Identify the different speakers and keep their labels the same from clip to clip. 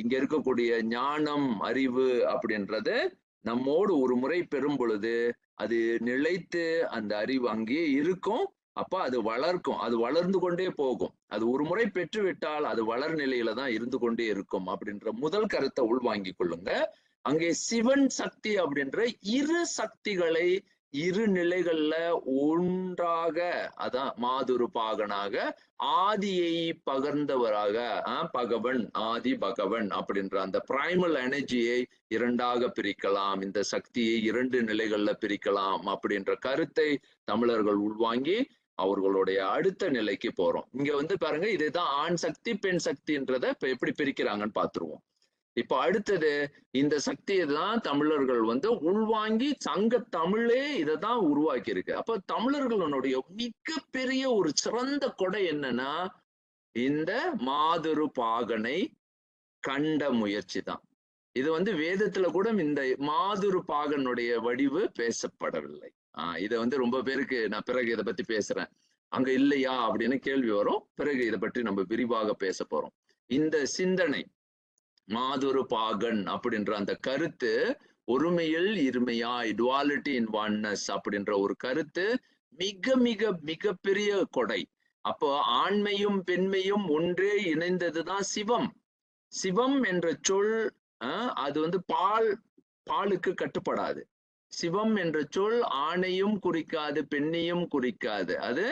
Speaker 1: இங்க இருக்கக்கூடிய ஞானம் அறிவு அப்படின்றது நம்மோடு ஒரு முறை பெறும் பொழுது அது நிலைத்து அந்த அறிவு அங்கேயே இருக்கும். அப்ப அது வளர்க்கும். அது வளர்ந்து கொண்டே போகும். அது ஒரு முறை பெற்று விட்டால் அது வளர் நிலையில தான் இருந்து கொண்டே இருக்கும் அப்படின்ற முதல் கருத்தை உள்வாங்கிக் கொள்ளுங்க. அங்கே சிவன் சக்தி அப்படின்ற இரு சக்திகளை இரு நிலைகள்ல ஒன்றாக அதான் மாதுரு பாகனாக ஆதியை பகர்ந்தவராக பகவன் ஆதி பகவன் அப்படின்ற அந்த பிரைமல் எனர்ஜியை இரண்டாக பிரிக்கலாம் இந்த சக்தியை இரண்டு நிலைகள்ல பிரிக்கலாம் அப்படின்ற கருத்தை தமிழர்கள் உள்வாங்கி அவர்களுடைய அடுத்த நிலைக்கு போறோம். இங்க வந்து பாருங்க இதுதான் ஆண் சக்தி பெண் சக்தின்றத இப்ப எப்படி பிரிக்கிறாங்கன்னு பாத்துருவோம். இப்ப அடுத்தது இந்த சக்தியை தான் தமிழர்கள் வந்து உள்வாங்கி சங்க தமிழே இதை தான் உருவாக்கி இருக்கு அப்ப தமிழர்களுடைய மிகப்பெரிய ஒரு சிறந்த கொடை என்னன்னா இந்த மாதுரு பாகனை கண்ட முயற்சி தான் இது வந்து வேதத்துல கூட இந்த மாதுரு பாகனுடைய வடிவு பேசப்படவில்லை. ஆஹ் இதை வந்து ரொம்ப பேருக்கு நான் பிறகு இதை பத்தி பேசுறேன். அங்க இல்லையா அப்படின்னு கேள்வி வரும். பிறகு இதை பற்றி நம்ம விரிவாக பேச போறோம். இந்த சிந்தனை மாதுரு பாகன் அப்படின்ற அந்த கருத்து ஒருமையில் இருமையாய் டுவாலிட்டி இன் ஒன்னஸ் அப்படின்ற ஒரு கருத்து மிக மிக மிகப்பெரிய கொடை. அப்போ ஆண்மையும் பெண்மையும் ஒன்றே இணைந்ததுதான் சிவம். சிவம் என்ற சொல் அது வந்து பால் பாலுக்கு கட்டுப்படாது. சிவம் என்ற சொல் ஆணையும் குறிக்காது பெண்ணையும் குறிக்காது. அது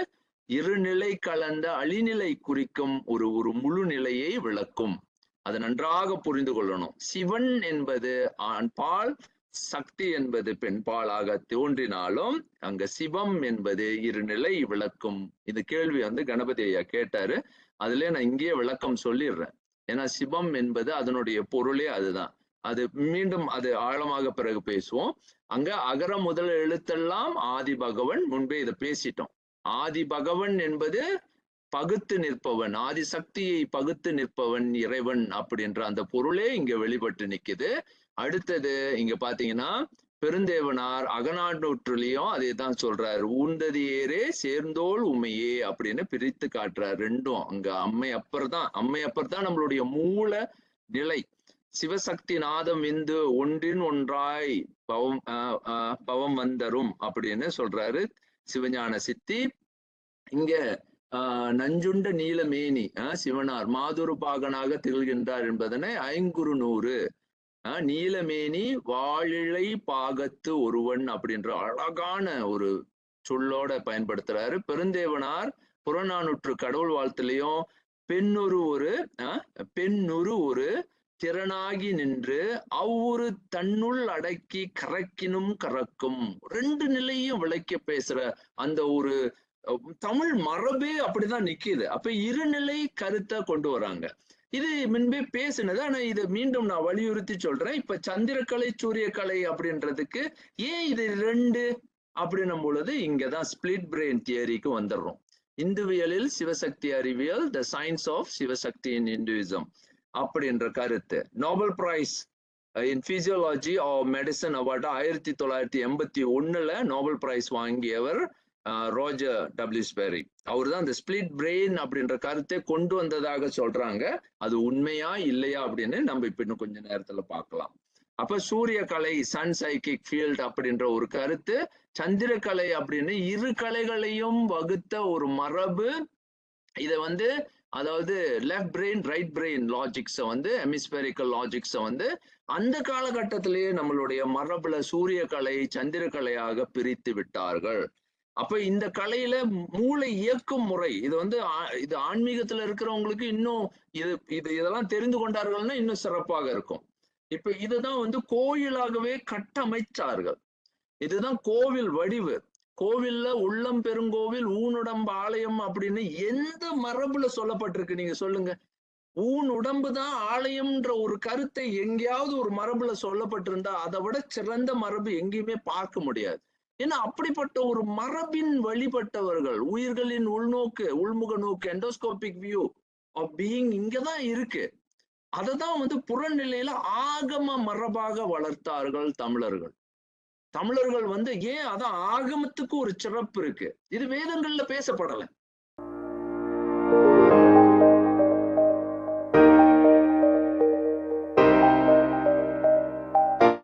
Speaker 1: இருநிலை கலந்த அழிநிலை குறிக்கும் ஒரு ஒரு முழு நிலையை விளக்கும். அதை நன்றாக புரிந்து கொள்ளணும். சிவன் என்பது ஆண் பால் சக்தி என்பது பெண் பாலாக தோன்றினாலும் அங்க சிவம் என்பது இருநிலை விளக்கும். இந்த கேள்வி வந்து கணபதி ஐயா கேட்டாரு. அதுல நான் இங்கேயே விளக்கம் சொல்லிடுறேன். ஏன்னா சிவம் என்பது அதனுடைய பொருளே அதுதான். அது மீண்டும் அது ஆழமாக பிறகு பேசுவோம். அங்க அகர முதல் எழுத்தெல்லாம் ஆதி பகவன் முன்பே இதை பேசிட்டோம். ஆதி பகவன் என்பது பகுத்து நிற்பவன் ஆதி சக்தியை பகுத்து நிற்பவன் இறைவன் அப்படின்ற அந்த பொருளே இங்க வெளிப்பட்டு நிக்குது. அடுத்தது இங்க பாத்தீங்கன்னா பெருந்தேவனார் அகநானூற்றுலயும் அதே தான் சொல்றாரு ஊந்தது ஏறே சேர்ந்தோல் உமையே அப்படின்னு பிரித்து காட்டுறாரு ரெண்டும். அங்க அம்மை அப்பர் தான் அம்மை அப்பர் தான் நம்மளுடைய மூல நிலை. சிவசக்தி நாதம் இந்து ஒன்றின் ஒன்றாய் பவம் பவம் வந்தரும் அப்படின்னு சொல்றாரு சிவஞான சித்தி. இங்க ஆஹ் நஞ்சுண்ட நீலமேனி ஆஹ் சிவனார் மாதுரு பாகனாக திகழ்கின்றார் என்பதனை ஐங்குறு நூறு. ஆஹ் நீலமேனி வாழிழை பாகத்து ஒருவன் அப்படின்ற அழகான ஒரு சொல்லோட பயன்படுத்துறாரு. பெருந்தேவனார் புறநானூற்று கடவுள் வாழ்த்துலையும் பெண்ணுரு ஒரு பெண்ணுரு ஒரு திறனாகி நின்று அவ்வொரு தன்னுள் அடக்கி கறக்கினும் கறக்கும் ரெண்டு நிலையும் விளக்க பேசுற அந்த ஒரு தமிழ் மரபே அப்படிதான் நிக்குது. அப்ப இருநிலை கருத்தை கொண்டு வராங்க. இது முன்பே பேசினது ஆனா இதை மீண்டும் நான் வலியுறுத்தி சொல்றேன். இப்ப சந்திரக்கலை சூரியக்கலை அப்படின்றதுக்கு ஏன் இது ரெண்டு அப்படின்னும் பொழுது இங்கதான் ஸ்பிளிட் பிரெயின் தியரிக்கு வந்துடுறோம். இந்துவியலில் சிவசக்தி அறிவியல் the science of Shivashakti in Hinduism அப்படின்ற கருத்து. Nobel prize in physiology of medicine award ஆயிரத்தி தொள்ளாயிரத்தி எண்பத்தி ஒண்ணுல நோபல் பிரைஸ் வாங்கியவர் ரோஜர் டபிள்யூ ஸ்பெரி அவர் தான் அந்த ஸ்பிளிட் பிரெயின் அப்படின்ற கருத்தை கொண்டு வந்ததாக சொல்றாங்க. அது உண்மையா இல்லையா அப்படின்னு நம்ம இப்ப இன்னும் கொஞ்ச நேரத்துல பார்க்கலாம். அப்ப சூரிய கலை சன் சைக்கிக் ஃபீல்ட் அப்படின்ற ஒரு கருத்து சந்திரக்கலை அப்படின்னு இரு கலைகளையும் வகுத்த ஒரு மரபு. இதை வந்து அதாவது லெஃப்ட் பிரெயின் ரைட் பிரெயின் லாஜிக்ஸை வந்து எமிஸ்பெரிக்கல் லாஜிக்ஸை வந்து அந்த காலகட்டத்திலேயே நம்மளுடைய மரபுல சூரிய கலை சந்திரக்கலையாக பிரித்து விட்டார்கள். அப்ப இந்த கலையில மூளை இயக்கும் முறை இது வந்து இது ஆன்மீகத்துல இருக்கிறவங்களுக்கு இன்னும் இது இது இதெல்லாம் தெரிந்து கொண்டார்கள்னா இன்னும் சிறப்பாக இருக்கும். இப்ப இதுதான் வந்து கோயிலாகவே கட்டமைச்சார்கள். இதுதான் கோவில் வடிவு. கோவில்ல உள்ளம் பெருங்கோவில் ஊனுடம்பு ஆலயம் அப்படின்னு எந்த மரபுல சொல்லப்பட்டிருக்கு நீங்க சொல்லுங்க. ஊன் உடம்பு தான் ஆலயம்ன்ற ஒரு கருத்தை எங்கேயாவது ஒரு மரபுல சொல்லப்பட்டிருந்தா அதை விட சிறந்த மரபு எங்கேயுமே பார்க்க முடியாது. ஏன்னா அப்படிப்பட்ட ஒரு மரபின் வழிபட்டவர்கள் உயிர்களின் உள்நோக்கு உள்முக நோக்கு எண்டோஸ்கோபிக் வியூ ஆஃப் பீயிங் இங்கதான் இருக்கு. அதை தான் வந்து புறநிலையில ஆகம மரபாக வளர்த்தார்கள் தமிழர்கள். தமிழர்கள் வந்து ஏன் அதான் ஆகமத்துக்கு ஒரு சிறப்பு இருக்கு? இது வேதங்கள்ல பேசப்படல.